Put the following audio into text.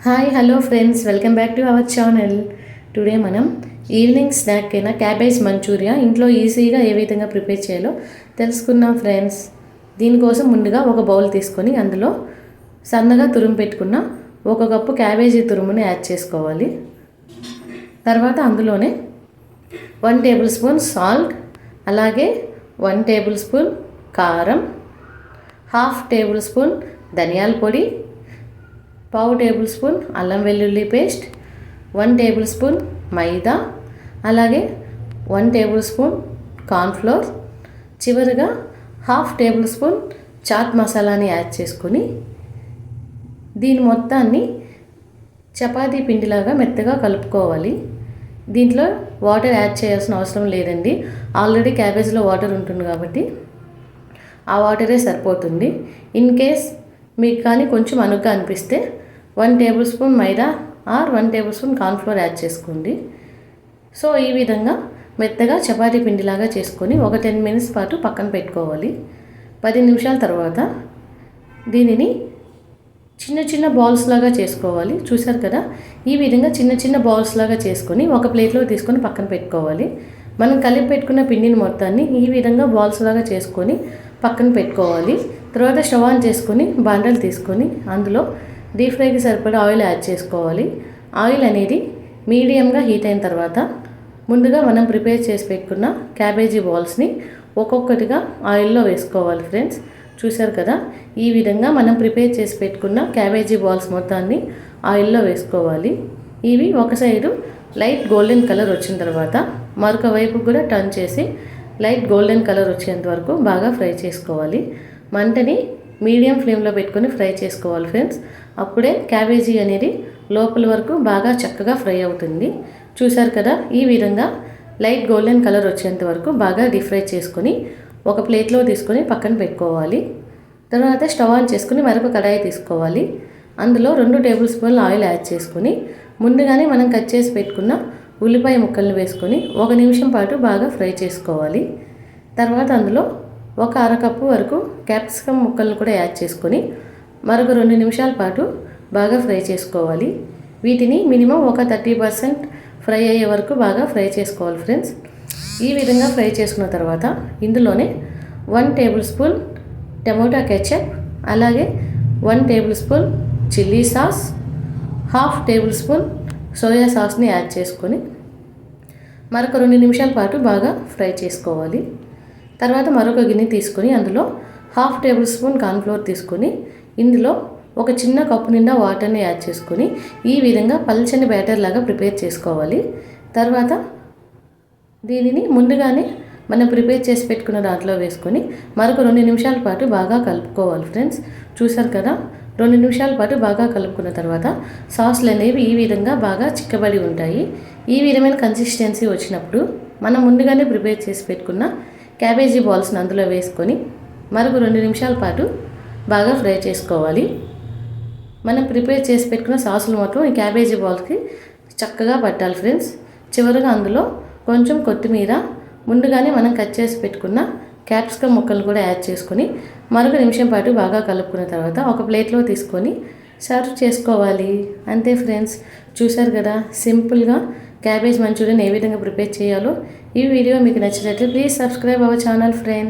Hi hello friends welcome back to our channel today మనం evening snack అయినా cabbage manchuria ఇంట్లో ఈజీగా ఏ విధంగా ప్రిపేర్ చేయాలో తెలుసుకుందాం ఫ్రెండ్స్ దీనికోసం ముందుగా ఒక బౌల్ తీసుకొని అందులో సన్నగా తురుము పెట్టుకున్న ఒక కప్పు క్యాబేజీ తురుముని యాడ్ చేసుకోవాలి. తర్వాత అందులోనే వన్ టేబుల్ స్పూన్ సాల్ట్ అలాగే వన్ టేబుల్ స్పూన్ కారం హాఫ్ టేబుల్ స్పూన్ ధనియాల పొడి పావు టేబుల్ స్పూన్ అల్లం వెల్లుల్లి పేస్ట్ వన్ టేబుల్ స్పూన్ మైదా అలాగే వన్ టేబుల్ స్పూన్ కార్న్ఫ్లోర్. చివరిగా హాఫ్ టేబుల్ స్పూన్ చాట్ మసాలాని యాడ్ చేసుకొని దీని మొత్తాన్ని చపాతీ పిండిలాగా మెత్తగా కలుపుకోవాలి. దీంట్లో వాటర్ యాడ్ చేయాల్సిన అవసరం లేదండి. ఆల్రెడీ క్యాబేజ్లో వాటర్ ఉంటుంది కాబట్టి ఆ వాటరే సరిపోతుంది. ఇన్ కేస్ మీకు కానీ కొంచెం అనుగ్గా అనిపిస్తే one tablespoon maida or one tablespoon cornflour add చేసుకోండి. సో ఈ విధంగా మెత్తగా చపాతీ పిండిలాగా చేసుకొని ఒక టెన్ మినిట్స్ పాటు పక్కన పెట్టుకోవాలి. పది నిమిషాల తర్వాత దీనిని చిన్న చిన్న బాల్స్ లాగా చేసుకోవాలి. చూసారు కదా? ఈ విధంగా చిన్న చిన్న బాల్స్ లాగా చేసుకొని ఒక ప్లేట్లో తీసుకొని పక్కన పెట్టుకోవాలి. మనం కలిపి పెట్టుకున్న పిండిని మొత్తాన్ని ఈ విధంగా బాల్స్ లాగా చేసుకొని పక్కన పెట్టుకోవాలి. తర్వాత స్టవ్ ఆన్ చేసుకొని బాండలు తీసుకొని అందులో డీప్ ఫ్రైకి సరిపడా ఆయిల్ యాడ్ చేసుకోవాలి. ఆయిల్ అనేది మీడియంగా హీట్ అయిన తర్వాత ముందుగా మనం ప్రిపేర్ చేసి పెట్టుకున్న క్యాబేజీ బాల్స్ని ఒక్కొక్కటిగా ఆయిల్లో వేసుకోవాలి ఫ్రెండ్స్. చూశారు కదా? ఈ విధంగా మనం ప్రిపేర్ చేసి పెట్టుకున్న క్యాబేజీ బాల్స్ మొత్తాన్ని ఆయిల్లో వేసుకోవాలి. ఇవి ఒక సైడు లైట్ గోల్డెన్ కలర్ వచ్చిన తర్వాత మరొక వైపు కూడా టర్న్ చేసి లైట్ గోల్డెన్ కలర్ వచ్చేంత వరకు బాగా ఫ్రై చేసుకోవాలి. మంటని మీడియం ఫ్లేమ్లో పెట్టుకొని ఫ్రై చేసుకోవాలి ఫ్రెండ్స్. అప్పుడే క్యాబేజీ అనేది లోపల వరకు బాగా చక్కగా ఫ్రై అవుతుంది. చూశారు కదా ఈ విధంగా లైట్ గోల్డెన్ కలర్ వచ్చేంత వరకు బాగా డీప్ ఫ్రై చేసుకొని ఒక ప్లేట్లో తీసుకొని పక్కన పెట్టుకోవాలి. తర్వాత స్టవ్ ఆన్ చేసుకుని మరొక కడాయి తీసుకోవాలి. అందులో రెండు టేబుల్ స్పూన్ల ఆయిల్ యాడ్ చేసుకొని ముందుగానే మనం కట్ చేసి పెట్టుకున్న ఉల్లిపాయ ముక్కలను వేసుకొని ఒక నిమిషం పాటు బాగా ఫ్రై చేసుకోవాలి. తర్వాత అందులో ఒక అరకప్పు వరకు క్యాప్సికమ్ ముక్కలను కూడా యాడ్ చేసుకొని మరొక రెండు నిమిషాల పాటు బాగా ఫ్రై చేసుకోవాలి. వీటిని మినిమం ఒక థర్టీ పర్సెంట్ ఫ్రై అయ్యే వరకు బాగా ఫ్రై చేసుకోవాలి ఫ్రెండ్స్. ఈ విధంగా ఫ్రై చేసుకున్న తర్వాత ఇందులోనే one tablespoon tomato ketchup అలాగే one tablespoon chilli sauce half tablespoon soya సాస్ని add చేసుకొని మరొక రెండు నిమిషాల పాటు బాగా ఫ్రై చేసుకోవాలి. తర్వాత మరొక గిన్నె తీసుకొని అందులో హాఫ్ టేబుల్ స్పూన్ కార్న్ఫ్లోర్ తీసుకొని ఇందులో ఒక చిన్న కప్పు నిండా వాటర్ని యాడ్ చేసుకొని ఈ విధంగా పల్చని బ్యాటర్ లాగా ప్రిపేర్ చేసుకోవాలి. తర్వాత దీనిని ముందుగానే మనం ప్రిపేర్ చేసి పెట్టుకున్న దాంట్లో వేసుకొని మరొక రెండు నిమిషాల పాటు బాగా కలుపుకోవాలి ఫ్రెండ్స్. చూసారు కదా? రెండు నిమిషాల పాటు బాగా కలుపుకున్న తర్వాత సాస్లు అనేవి ఈ విధంగా బాగా చిక్కబడి ఉంటాయి. ఈ విధమైన కన్సిస్టెన్సీ వచ్చినప్పుడు మనం ముందుగానే ప్రిపేర్ చేసి పెట్టుకున్న క్యాబేజీ బాల్స్ని అందులో వేసుకొని మరొక రెండు నిమిషాల పాటు బాగా ఫ్రై చేసుకోవాలి. మనం ప్రిపేర్ చేసి పెట్టుకున్న సాసులు మొత్తం ఈ క్యాబేజీ బాల్స్కి చక్కగా పట్టాలి ఫ్రెండ్స్. చివరిగా అందులో కొంచెం కొత్తిమీర ముందుగానే మనం కట్ చేసి పెట్టుకున్న క్యాప్సికమ్ ముక్కలు కూడా యాడ్ చేసుకొని మరొక నిమిషం పాటు బాగా కలుపుకున్న తర్వాత ఒక ప్లేట్లో తీసుకొని సర్వ్ చేసుకోవాలి. అంతే ఫ్రెండ్స్. చూశారు కదా? సింపుల్గా క్యాబేజ్ మంచూరియన్ ఏ విధంగా ప్రిపేర్ చేయాలో ఈ వీడియో మీకు నచ్చినట్లు please subscribe our channel friend.